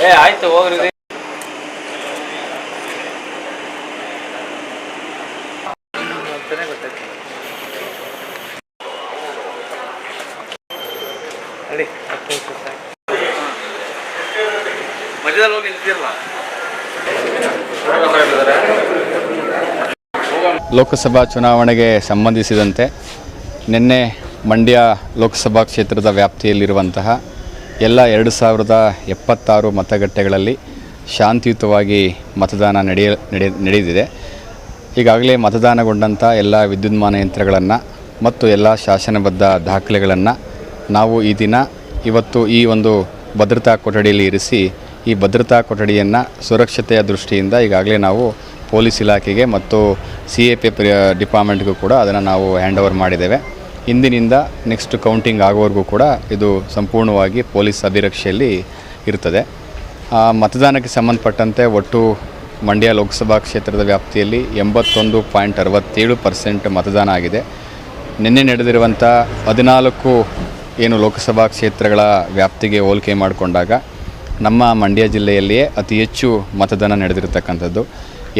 ಏ ಆಯ್ತು ಹೋಗ್ರಿ ಮಧ್ಯದಲ್ಲಿ ಹೋಗಿ ನಿಂತಿರಲ್ಲ ಲೋಕಸಭಾ ಚುನಾವಣೆಗೆ ಸಂಬಂಧಿಸಿದಂತೆ ನಿನ್ನೆ ಮಂಡ್ಯ ಲೋಕಸಭಾ ಕ್ಷೇತ್ರದ ವ್ಯಾಪ್ತಿಯಲ್ಲಿರುವಂತಹ ಎಲ್ಲ ಎರಡು ಸಾವಿರದ ಎಪ್ಪತ್ತಾರು ಮತಗಟ್ಟೆಗಳಲ್ಲಿ ಶಾಂತಿಯುತವಾಗಿ ಮತದಾನ ನಡೆಯ ನಡೆ ನಡೆದಿದೆ. ಈಗಾಗಲೇ ಮತದಾನಗೊಂಡಂಥ ಎಲ್ಲ ವಿದ್ಯುನ್ಮಾನ ಯಂತ್ರಗಳನ್ನು ಮತ್ತು ಎಲ್ಲ ಶಾಸನಬದ್ಧ ದಾಖಲೆಗಳನ್ನು ನಾವು ಈ ದಿನ ಇವತ್ತು ಈ ಒಂದು ಭದ್ರತಾ ಕೊಠಡಿಯಲ್ಲಿ ಇರಿಸಿ ಈ ಭದ್ರತಾ ಕೊಠಡಿಯನ್ನು ಸುರಕ್ಷತೆಯ ದೃಷ್ಟಿಯಿಂದ ಈಗಾಗಲೇ ನಾವು ಪೊಲೀಸ್ ಇಲಾಖೆಗೆ ಮತ್ತು ಸಿ ಎ ಪಿ ಡಿಪಾರ್ಟ್ಮೆಂಟ್ಗೂ ಕೂಡ ಅದನ್ನು ನಾವು ಹ್ಯಾಂಡ್ ಓವರ್ ಮಾಡಿದ್ದೇವೆ. ಇಂದಿನಿಂದ ನೆಕ್ಸ್ಟ್ ಕೌಂಟಿಂಗ್ ಆಗೋವರೆಗೂ ಕೂಡ ಇದು ಸಂಪೂರ್ಣವಾಗಿ ಪೊಲೀಸ್ ಅಭಿರಕ್ಷೆಯಲ್ಲಿ ಇರ್ತದೆ. ಮತದಾನಕ್ಕೆ ಸಂಬಂಧಪಟ್ಟಂತೆ ಒಟ್ಟು ಮಂಡ್ಯ ಲೋಕಸಭಾ ಕ್ಷೇತ್ರದ ವ್ಯಾಪ್ತಿಯಲ್ಲಿ ಎಂಬತ್ತೊಂದು ಪಾಯಿಂಟ್ ಅರವತ್ತೇಳು ಪರ್ಸೆಂಟ್ ಮತದಾನ ಆಗಿದೆ. ನಿನ್ನೆ ನಡೆದಿರುವಂಥ ಹದಿನಾಲ್ಕು ಏನು ಲೋಕಸಭಾ ಕ್ಷೇತ್ರಗಳ ವ್ಯಾಪ್ತಿಗೆ ಹೋಲಿಕೆ ಮಾಡಿಕೊಂಡಾಗ ನಮ್ಮ ಮಂಡ್ಯ ಜಿಲ್ಲೆಯಲ್ಲಿಯೇ ಅತಿ ಹೆಚ್ಚು ಮತದಾನ ನಡೆದಿರತಕ್ಕಂಥದ್ದು.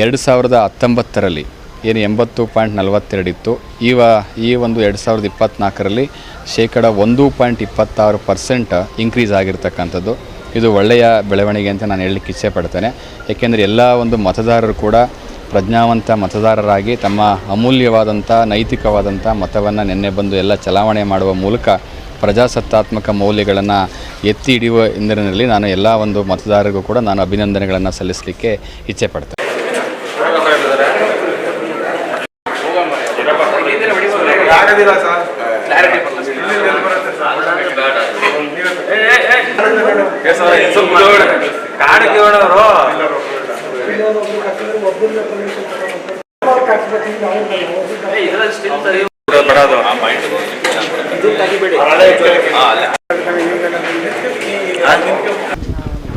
ಎರಡು ಸಾವಿರದ ಹತ್ತೊಂಬತ್ತರಲ್ಲಿ ಏನು ಎಂಬತ್ತು ಪಾಯಿಂಟ್ ನಲವತ್ತೆರಡಿತ್ತು ಈವ, ಈ ಒಂದು ಎರಡು ಸಾವಿರದ ಇಪ್ಪತ್ತ್ನಾಲ್ಕರಲ್ಲಿ ಶೇಕಡ ಒಂದು ಪಾಯಿಂಟ್ ಇಪ್ಪತ್ತಾರು ಪರ್ಸೆಂಟ್ ಇನ್ಕ್ರೀಸ್ ಆಗಿರ್ತಕ್ಕಂಥದ್ದು. ಇದು ಒಳ್ಳೆಯ ಬೆಳವಣಿಗೆ ಅಂತ ನಾನು ಹೇಳಲಿಕ್ಕೆ ಇಚ್ಛೆ ಪಡ್ತೇನೆ. ಏಕೆಂದರೆ ಎಲ್ಲ ಒಂದು ಮತದಾರರು ಕೂಡ ಪ್ರಜ್ಞಾವಂತ ಮತದಾರರಾಗಿ ತಮ್ಮ ಅಮೂಲ್ಯವಾದಂಥ ನೈತಿಕವಾದಂಥ ಮತವನ್ನು ನಿನ್ನೆ ಬಂದು ಎಲ್ಲ ಚಲಾವಣೆ ಮಾಡುವ ಮೂಲಕ ಪ್ರಜಾಸತ್ತಾತ್ಮಕ ಮೌಲ್ಯಗಳನ್ನು ಎತ್ತಿ ಹಿಡಿಯುವ ಇಂದಿನಲ್ಲಿ ನಾನು ಎಲ್ಲ ಒಂದು ಮತದಾರರಿಗೂ ಕೂಡ ನಾನು ಅಭಿನಂದನೆಗಳನ್ನು ಸಲ್ಲಿಸಲಿಕ್ಕೆ ಇಚ್ಛೆ ಪಡ್ತೇನೆ.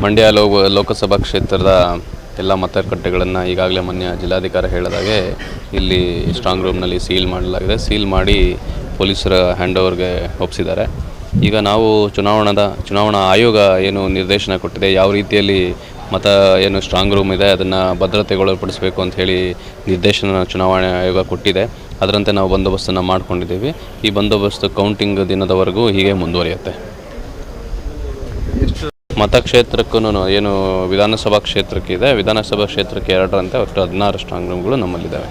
ಮಂಡ್ಯ ಲೋ ಲೋಕಸಭಾ ಕ್ಷೇತ್ರದ ಎಲ್ಲ ಮತಗಟ್ಟೆಗಳನ್ನು ಈಗಾಗಲೇ ಮೊನ್ನೆ ಜಿಲ್ಲಾಧಿಕಾರಿ ಹೇಳಿದಾಗೆ ಇಲ್ಲಿ ಸ್ಟ್ರಾಂಗ್ ರೂಮ್ನಲ್ಲಿ ಸೀಲ್ ಮಾಡಲಾಗಿದೆ. ಸೀಲ್ ಮಾಡಿ ಪೊಲೀಸರ ಹ್ಯಾಂಡ್ ಓವರ್ಗೆ ಒಪ್ಪಿಸಿದ್ದಾರೆ ಈಗ ನಾವು ಚುನಾವಣಾದ, ಚುನಾವಣಾ ಆಯೋಗ ಏನು ನಿರ್ದೇಶನ ಕೊಟ್ಟಿದೆ, ಯಾವ ರೀತಿಯಲ್ಲಿ ಮತ ಏನು ಸ್ಟ್ರಾಂಗ್ ರೂಮ್ ಇದೆ, ಅದನ್ನು ಭದ್ರತೆಗೊಳಪಡಿಸಬೇಕು ಅಂತ ಹೇಳಿ ನಿರ್ದೇಶನ ಚುನಾವಣಾ ಆಯೋಗ ಕೊಟ್ಟಿದೆ. ಅದರಂತೆ ನಾವು ಬಂದೋಬಸ್ತನ್ನು ಮಾಡ್ಕೊಂಡಿದ್ದೀವಿ. ಈ ಬಂದೋಬಸ್ತು ಕೌಂಟಿಂಗ್ ದಿನದವರೆಗೂ ಹೀಗೆ ಮುಂದುವರಿಯುತ್ತೆ. ಮತಕ್ಷೇತ್ರಕ್ಕೂ ಏನು ವಿಧಾನಸಭಾ ಕ್ಷೇತ್ರಕ್ಕೆ ಇದೆ ವಿಧಾನಸಭಾ ಕ್ಷೇತ್ರಕ್ಕೆ ಎರಡರಂತೆ ಒಟ್ಟು ಹದಿನಾರು ಸ್ಟ್ರಾಂಗ್ ರೂಮ್ಗಳು ನಮ್ಮಲ್ಲಿದ್ದಾವೆ.